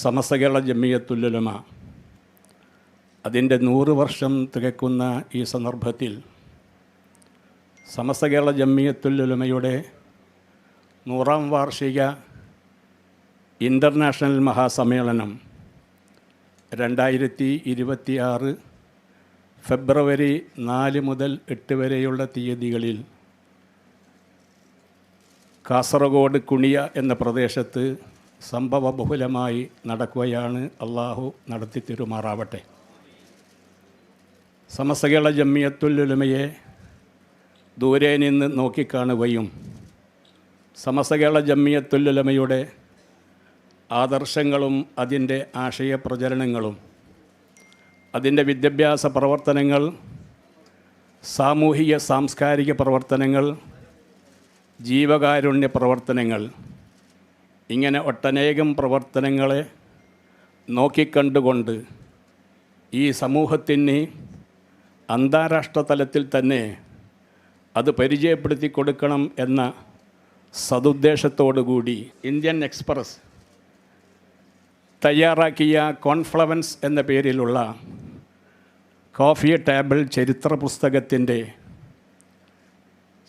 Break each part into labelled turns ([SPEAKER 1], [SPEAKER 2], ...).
[SPEAKER 1] സമസ്ത കേരള ജമ്മിയത്തുല്ലുലമ അതിന്റെ നൂറ് വർഷം തികക്കുന്ന ഈ സന്ദർഭത്തിൽ സമസ്ത കേരള ജമ്മിയത്തുല്ലുലമയുടെ നൂറാം വാർഷിക ഇന്റർനാഷണൽ മഹാസമ്മേളനം രണ്ടായിരത്തി ഇരുപത്തി ആറ് ഫെബ്രുവരി നാല് മുതൽ എട്ട് വരെയുള്ള തീയതികളിൽ കാസർഗോഡ് കുണിയ എന്ന പ്രദേശത്ത് സംഭവബഹുലമായി നടക്കുകയാണ് അള്ളാഹു നടത്തി തിരുമാറാവട്ടെ. സമസ്തകേള ജമ്മിയത്തുല്ലുലുമയെ ദൂരെ നിന്ന് നോക്കിക്കാണുകയും സമസ്തകേള ജമ്മിയത്തുല്ലുലമയുടെ ആദർശങ്ങളും അതിന്റെ ആശയ പ്രചരണങ്ങളും അതിന്റെ വിദ്യാഭ്യാസ പ്രവർത്തനങ്ങൾ സാമൂഹിക സാംസ്കാരിക പ്രവർത്തനങ്ങൾ ജീവകാരുണ്യ പ്രവർത്തനങ്ങൾ ഇങ്ങനെ ഒട്ടനേകം പ്രവർത്തനങ്ങളെ നോക്കിക്കണ്ടുകൊണ്ട് ഈ സമൂഹത്തിന് അന്താരാഷ്ട്ര തലത്തിൽ തന്നെ അത് പരിചയപ്പെടുത്തി കൊടുക്കണം എന്ന സതുദ്ദേശത്തോടുകൂടി ഇന്ത്യൻ എക്സ്പ്രസ് തയ്യാറാക്കിയ കോൺഫ്ലവൻസ് എന്ന പേരിലുള്ള കോഫി ടേബിൾ ചരിത്ര പുസ്തകത്തിന്റെ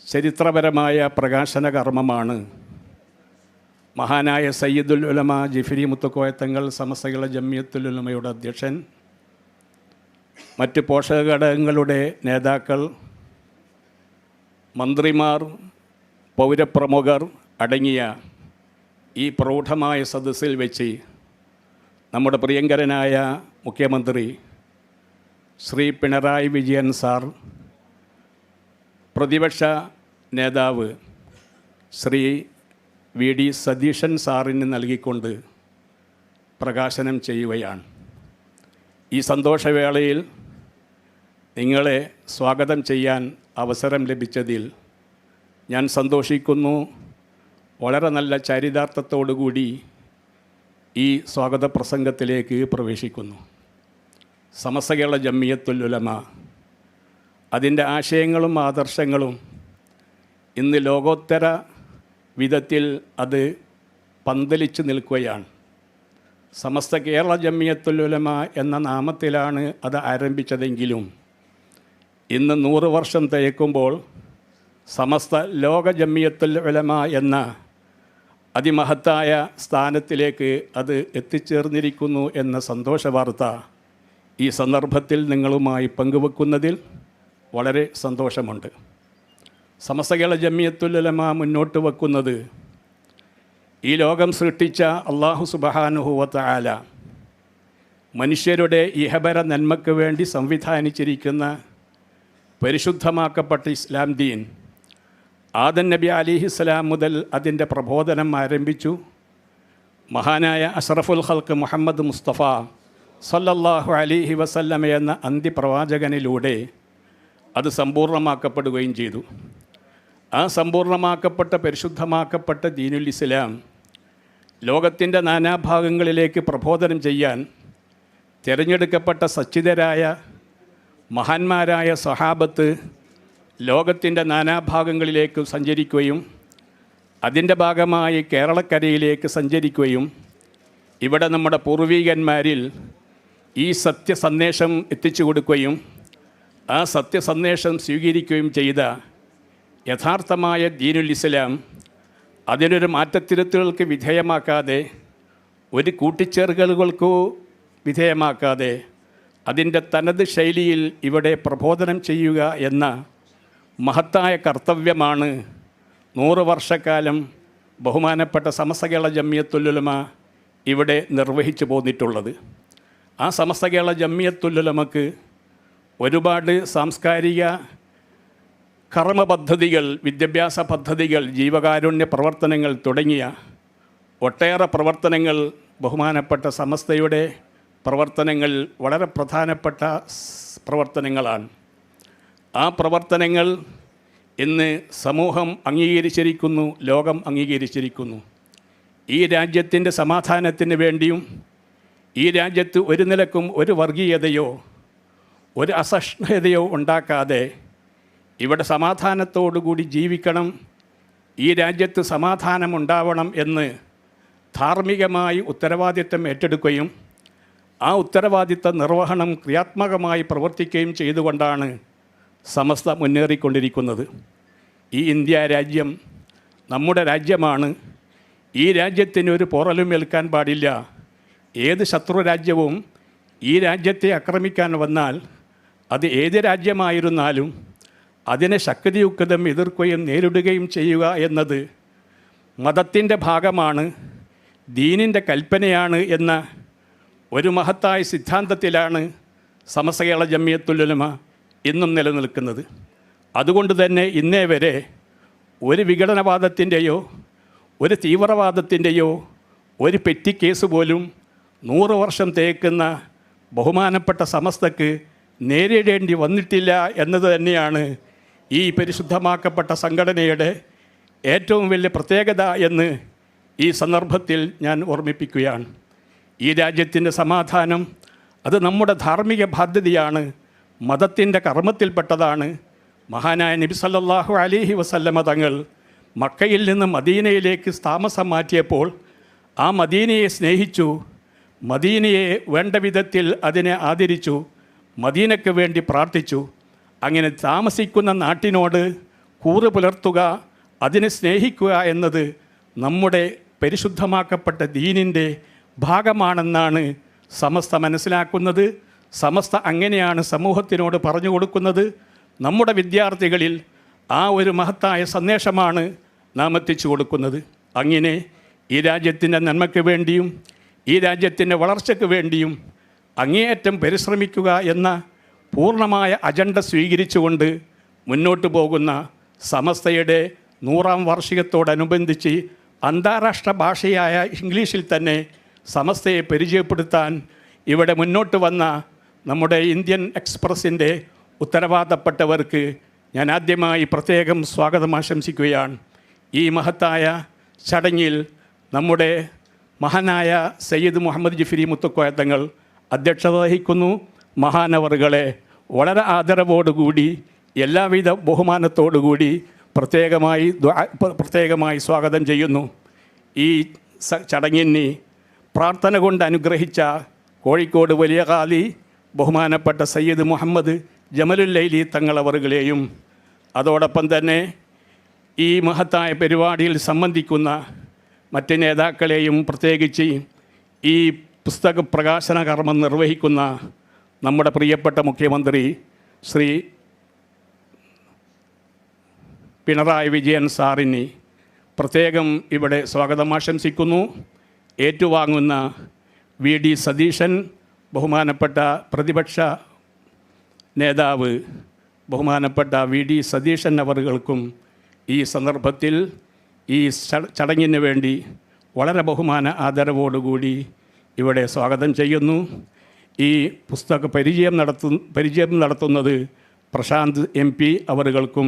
[SPEAKER 1] ചരിത്രപരമായ പ്രകാശന കർമ്മമാണ് മഹാനായ സയ്യിദുൽ ഉലമ ജിഫിരി മുത്തുക്കോയത്തങ്ങൾ സമസ്തകള ജമ്മിയത്തുൽ ഉലമയുടെ അധ്യക്ഷൻ. മറ്റ് പോഷക ഘടകങ്ങളുടെ നേതാക്കൾ മന്ത്രിമാർ പൗരപ്രമുഖർ അടങ്ങിയ ഈ പ്രൗഢമായ സദസ്സിൽ വെച്ച് നമ്മുടെ പ്രിയങ്കരനായ മുഖ്യമന്ത്രി ശ്രീ പിണറായി വിജയൻ സാർ പ്രതിപക്ഷ നേതാവ് ശ്രീ വി ഡി സതീശൻ സാറിന് നൽകിക്കൊണ്ട് പ്രകാശനം ചെയ്യുകയാണ്. ഈ സന്തോഷവേളയിൽ നിങ്ങളെ സ്വാഗതം ചെയ്യാൻ അവസരം ലഭിച്ചതിൽ ഞാൻ സന്തോഷിക്കുന്നു. വളരെ നല്ല ചരിതാർത്ഥത്തോടുകൂടി ഈ സ്വാഗത പ്രസംഗത്തിലേക്ക് പ്രവേശിക്കുന്നു. സമസ്തകേള ജമ്മിയത്തുൽ ഉലമ അതിന്റെ ആശയങ്ങളും ആദർശങ്ങളും ഇന്ന് ലോകോത്തര വിധത്തിൽ അത് പന്തലിച്ച് നിൽക്കുകയാണ്. സമസ്ത കേരള ജമ്മിയത്തുൽ ഉലമ എന്ന നാമത്തിലാണ് അത് ആരംഭിച്ചതെങ്കിലും ഇന്ന് നൂറ് വർഷം തേക്കുമ്പോൾ സമസ്ത ലോക ജമ്മിയത്തുൽ ഉലമ എന്ന അതിമഹത്തായ സ്ഥാനത്തിലേക്ക് അത് എത്തിച്ചേർന്നിരിക്കുന്നു എന്ന സന്തോഷ വാർത്ത ഈ സന്ദർഭത്തിൽ നിങ്ങളുമായി പങ്കുവെക്കുന്നതിൽ വളരെ സന്തോഷമുണ്ട്. സമസ്തകേള ജമ്യത്തുല്ലമ മുന്നോട്ട് വെക്കുന്നത് ഈ ലോകം സൃഷ്ടിച്ച അള്ളാഹു സുബഹാനുഹൂവത്ത ആല മനുഷ്യരുടെ ഇഹബര നന്മയ്ക്ക് വേണ്ടി സംവിധാനിച്ചിരിക്കുന്ന പരിശുദ്ധമാക്കപ്പെട്ട ഇസ്ലാം ദീൻ ആദൻ നബി അലിഹിസ്ലാം മുതൽ അതിന്റെ പ്രബോധനം ആരംഭിച്ചു. മഹാനായ അഷറഫുൽ ഹൽക്ക് മുഹമ്മദ് മുസ്തഫ സല്ലല്ലാഹു അലിഹി വസല്ലമ എന്ന അന്തിപ്രവാചകനിലൂടെ അത് സമ്പൂർണമാക്കപ്പെടുകയും ചെയ്തു. ആ സമ്പൂർണമാക്കപ്പെട്ട പരിശുദ്ധമാക്കപ്പെട്ട ദീനുൽ ഇസ്ലാം ലോകത്തിന്റെ നാനാഭാഗങ്ങളിലേക്ക് പ്രബോധനം ചെയ്യാൻ തിരഞ്ഞെടുക്കപ്പെട്ട സച്ചിതരായ മഹാന്മാരായ സഹാബത്ത് ലോകത്തിന്റെ നാനാഭാഗങ്ങളിലേക്ക് സഞ്ചരിക്കുകയും അതിന്റെ ഭാഗമായി കേരളക്കരയിലേക്ക് സഞ്ചരിക്കുകയും ഇവിടെ നമ്മുടെ പൂർവീകന്മാരിൽ ഈ സത്യസന്ദേശം എത്തിച്ചു കൊടുക്കുകയും ആ സത്യസന്ദേശം സ്വീകരിക്കുകയും ചെയ്ത യഥാർത്ഥമായ ദീനുൽ ഇസ്ലാം അതിനൊരു മാറ്റത്തിരുത്തുകൾക്ക് വിധേയമാക്കാതെ ഒരു കൂട്ടിച്ചേർക്കലുകൾക്കോ വിധേയമാക്കാതെ അതിന്റെ തനത് ശൈലിയിൽ ഇവിടെ പ്രബോധനം ചെയ്യുക എന്ന മഹത്തായ കർത്തവ്യമാണ് നൂറ് വർഷക്കാലം ബഹുമാനപ്പെട്ട സമസ്തകേള ജമ്മിയത്തുല്ലുലമ ഇവിടെ നിർവഹിച്ചു പോന്നിട്ടുള്ളത്. ആ സമസ്തകേള ജമ്മിയത്തുല്ലുലമക്ക് ഒരുപാട് സാംസ്കാരിക കർമ്മ പദ്ധതികൾ വിദ്യാഭ്യാസ പദ്ധതികൾ ജീവകാരുണ്യ പ്രവർത്തനങ്ങൾ തുടങ്ങിയ ഒട്ടേറെ പ്രവർത്തനങ്ങൾ ബഹുമാനപ്പെട്ട സമസ്തയുടെ പ്രവർത്തനങ്ങൾ വളരെ പ്രധാനപ്പെട്ട പ്രവർത്തനങ്ങളാണ്. ആ പ്രവർത്തനങ്ങൾ ഇന്ന് സമൂഹം അംഗീകരിച്ചിരിക്കുന്നു ലോകം അംഗീകരിച്ചിരിക്കുന്നു. ഈ രാജ്യത്തിന്റെ സമാധാനത്തിന് വേണ്ടിയും ഈ രാജ്യത്ത് ഒരു നിലക്കും ഒരു വർഗീയതയോ ഒരു അസഹിഷ്ണുതയോ ഉണ്ടാക്കാതെ ഇവിടെ സമാധാനത്തോടുകൂടി ജീവിക്കണം. ഈ രാജ്യത്ത് സമാധാനമുണ്ടാവണം എന്ന് ധാർമ്മികമായി ഉത്തരവാദിത്തം ഏറ്റെടുക്കുകയും ആ ഉത്തരവാദിത്ത നിർവഹണം ക്രിയാത്മകമായി പ്രവർത്തിക്കുകയും ചെയ്തുകൊണ്ടാണ് സമസ്ത മുന്നേറിക്കൊണ്ടിരിക്കുന്നത്. ഈ ഇന്ത്യ രാജ്യം നമ്മുടെ രാജ്യമാണ്. ഈ രാജ്യത്തിന് ഒരു പോറലും ഏൽക്കാൻ പാടില്ല. ഏത് ശത്രു രാജ്യവും ഈ രാജ്യത്തെ ആക്രമിക്കാൻ വന്നാൽ അത് ഏത് രാജ്യമായിരുന്നാലും അതിനെ ശക്തിയുക്തം എതിർക്കുകയും നേരിടുകയും ചെയ്യുക എന്നത് മതത്തിന്റെ ഭാഗമാണ് ദീനിന്റെ കൽപ്പനയാണ് എന്ന ഒരു മഹത്തായ സിദ്ധാന്തത്തിലാണ് സമസ്തകേള ജമ്മിയത്തുലമ ഇന്നും നിലനിൽക്കുന്നത്. അതുകൊണ്ട് തന്നെ ഇന്നേ വരെ ഒരു വിഘടനവാദത്തിന്റെയോ ഒരു തീവ്രവാദത്തിന്റെയോ ഒരു പെറ്റി കേസ് പോലും നൂറ് വർഷം തേക്കുന്ന ബഹുമാനപ്പെട്ട സമസ്തക്ക് നേരിടേണ്ടി വന്നിട്ടില്ല എന്നത് തന്നെയാണ് ഈ പരിശുദ്ധമാക്കപ്പെട്ട സംഘടനയുടെ ഏറ്റവും വലിയ പ്രത്യേകത എന്ന് ഈ സന്ദർഭത്തിൽ ഞാൻ ഓർമ്മിപ്പിക്കുകയാണ്. ഈ രാജ്യത്തിന്റെ സമാധാനം അത് നമ്മുടെ ധാർമ്മിക ബാധ്യതയാണ് മതത്തിന്റെ കർമ്മത്തിൽപ്പെട്ടതാണ്. മഹാനായ നബി സല്ലല്ലാഹു അലിഹി വസല്ലമ തങ്ങൾ മക്കയിൽ നിന്ന് മദീനയിലേക്ക് താമസം മാറ്റിയപ്പോൾ ആ മദീനയെ സ്നേഹിച്ചു മദീനയെ വേണ്ട വിധത്തിൽ അതിനെ ആദരിച്ചു മദീനയ്ക്ക് വേണ്ടി പ്രാർത്ഥിച്ചു. അങ്ങനെ താമസിക്കുന്ന നാട്ടിനോട് കൂറ് പുലർത്തുക അതിനെ സ്നേഹിക്കുക എന്നത് നമ്മുടെ പരിശുദ്ധമാക്കപ്പെട്ട ദീനിന്റെ ഭാഗമാണെന്നാണ് സമസ്ത മനസ്സിലാക്കുന്നത്. സമസ്ത അങ്ങനെയാണ് സമൂഹത്തിനോട് പറഞ്ഞു കൊടുക്കുന്നത്. നമ്മുടെ വിദ്യാർത്ഥികളിൽ ആ ഒരു മഹത്തായ സന്ദേശമാണ് നാം എത്തിച്ചു കൊടുക്കുന്നത്. അങ്ങനെ ഈ രാജ്യത്തിന്റെ നന്മയ്ക്ക് വേണ്ടിയും ഈ രാജ്യത്തിന്റെ വളർച്ചയ്ക്ക് വേണ്ടിയും അങ്ങേയറ്റം പരിശ്രമിക്കുക എന്ന പൂർണമായ അജണ്ട സ്വീകരിച്ചുകൊണ്ട് മുന്നോട്ട് പോകുന്ന സമസ്തയുടെ നൂറാം വാർഷികത്തോടനുബന്ധിച്ച് അന്താരാഷ്ട്ര ഭാഷയായ ഇംഗ്ലീഷിൽ തന്നെ സമസ്തയെ പരിചയപ്പെടുത്താൻ ഇവിടെ മുന്നോട്ട് വന്ന നമ്മുടെ ഇന്ത്യൻ എക്സ്പ്രസിന്റെ ഉത്തരവാദപ്പെട്ടവർക്ക് ഞാൻ ആദ്യമായി പ്രത്യേകം സ്വാഗതം ആശംസിക്കുകയാണ്. ഈ മഹത്തായ ചടങ്ങിൽ നമ്മുടെ മഹാനായ സയ്യിദ് മുഹമ്മദ് ജിഫിരി മുത്തുക്കോയ തങ്ങൾ അധ്യക്ഷത വഹിക്കുന്നു. മഹാനവറുകളെ വളരെ ആദരവോടുകൂടി എല്ലാവിധ ബഹുമാനത്തോടുകൂടി പ്രത്യേകമായി പ്രത്യേകമായി സ്വാഗതം ചെയ്യുന്നു. ഈ ചടങ്ങിനെ പ്രാർത്ഥന കൊണ്ട് അനുഗ്രഹിച്ച കോഴിക്കോട് വലിയ കാലി ബഹുമാനപ്പെട്ട സയ്യിദ് മുഹമ്മദ് ജമലുല്ലൈലി തങ്ങളവറുകളെയും അതോടൊപ്പം തന്നെ ഈ മഹത്തായ പരിപാടിയിൽ സംബന്ധിക്കുന്ന മറ്റ് നേതാക്കളെയും പ്രത്യേകിച്ച് ഈ പുസ്തക പ്രകാശന കർമ്മം നിർവഹിക്കുന്ന നമ്മുടെ പ്രിയപ്പെട്ട മുഖ്യമന്ത്രി ശ്രീ പിണറായി വിജയൻ സാറിന് പ്രത്യേകം ഇവിടെ സ്വാഗതം ആശംസിക്കുന്നു. ഏറ്റുവാങ്ങുന്ന വി ഡി സതീശൻ ബഹുമാനപ്പെട്ട പ്രതിപക്ഷ നേതാവ് ബഹുമാനപ്പെട്ട വി ഡി സതീശൻ അവറുകൾക്കും ഈ സന്ദർഭത്തിൽ ഈ ചടങ്ങിന് വേണ്ടി വളരെ ബഹുമാന ആദരവോടുകൂടി ഇവിടെ സ്വാഗതം ചെയ്യുന്നു. ഈ പുസ്തക പരിചയം നടത്തു പരിചയം നടത്തുന്നത് പ്രശാന്ത് എം പി അവറുകൾക്കും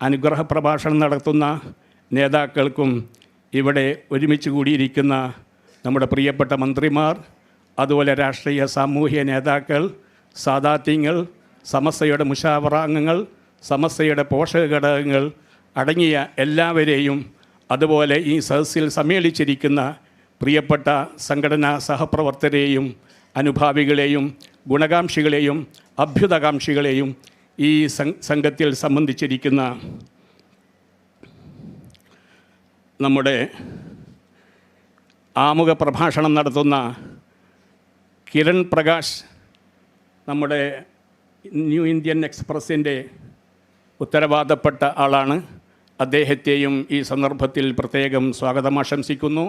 [SPEAKER 1] അനുഗ്രഹ പ്രഭാഷണം നടത്തുന്ന നേതാക്കൾക്കും ഇവിടെ ഒരുമിച്ച് കൂടിയിരിക്കുന്ന നമ്മുടെ പ്രിയപ്പെട്ട മന്ത്രിമാർ അതുപോലെ രാഷ്ട്രീയ സാമൂഹ്യ നേതാക്കൾ സാദാത്യങ്ങൾ സമസ്തയുടെ മുഷാവറാംഗങ്ങൾ സമസ്തയുടെ പോഷക ഘടകങ്ങൾ അടങ്ങിയ എല്ലാവരെയും അതുപോലെ ഈ സദസ്സിൽ സമ്മേളിച്ചിരിക്കുന്ന പ്രിയപ്പെട്ട സംഘടനാ സഹപ്രവർത്തകരെയും അനുഭാവികളെയും ഗുണകാംക്ഷികളെയും അഭ്യുതകാംക്ഷികളെയും ഈ സംഘത്തിൽ സംബന്ധിച്ചിരിക്കുന്ന നമ്മുടെ ആമുഖ പ്രഭാഷണം നടത്തുന്ന കിരൺ പ്രകാശ് നമ്മുടെ ന്യൂ ഇന്ത്യൻ എക്സ്പ്രസിന്റെ ഉത്തരവാദപ്പെട്ട ആളാണ്. അദ്ദേഹത്തെയും ഈ സന്ദർഭത്തിൽ പ്രത്യേകം സ്വാഗതം ആശംസിക്കുന്നു.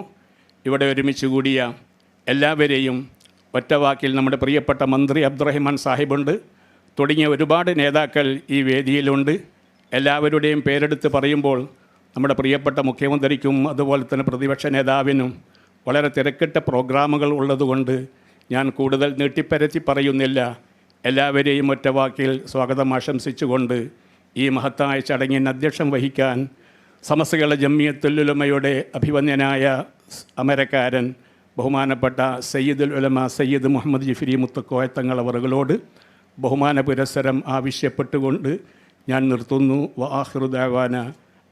[SPEAKER 1] ഇവിടെ ഒരുമിച്ച് കൂടിയ എല്ലാവരെയും ഒറ്റവാക്കിൽ നമ്മുടെ പ്രിയപ്പെട്ട മന്ത്രി അബ്ദുറഹിമാൻ സാഹിബുണ്ട്. തുടങ്ങിയ ഒരുപാട് നേതാക്കൾ ഈ വേദിയിലുണ്ട്. എല്ലാവരുടെയും പേരെടുത്ത് പറയുമ്പോൾ നമ്മുടെ പ്രിയപ്പെട്ട മുഖ്യമന്ത്രിക്കും അതുപോലെ തന്നെ പ്രതിപക്ഷ നേതാവിനും വളരെ തിരക്കിട്ട പ്രോഗ്രാമുകൾ ഉള്ളതുകൊണ്ട് ഞാൻ കൂടുതൽ നീട്ടിപ്പരത്തി പറയുന്നില്ല. എല്ലാവരെയും ഒറ്റവാക്കിൽ സ്വാഗതം ആശംസിച്ചുകൊണ്ട് ഈ മഹത്തായ ചടങ്ങിന് അധ്യക്ഷം വഹിക്കാൻ സമസ്തകളുടെ ജമ്മിയത്തുലുലമയുടെ അഭിവന്യനായ അമരക്കാരൻ ബഹുമാനപ്പെട്ട സയ്യിദുൽ ഉലമ സയ്യിദ് മുഹമ്മദ് ജിഫിരി മുത്തക്കോയ തങ്ങളവറുകളോട് ബഹുമാന പുരസ്സരം ആവശ്യപ്പെട്ടുകൊണ്ട് ഞാൻ നിർത്തുന്നു.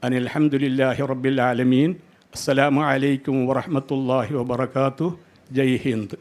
[SPEAKER 1] അനിൽ അഹമ്മദില്ലാഹി റബ്ബിൽ ആലമീൻ. അസ്സലാമു അലൈക്കും വറഹ്മത്തുള്ളാഹി വബർക്കാത്തു ജയ് ഹിന്ദ്.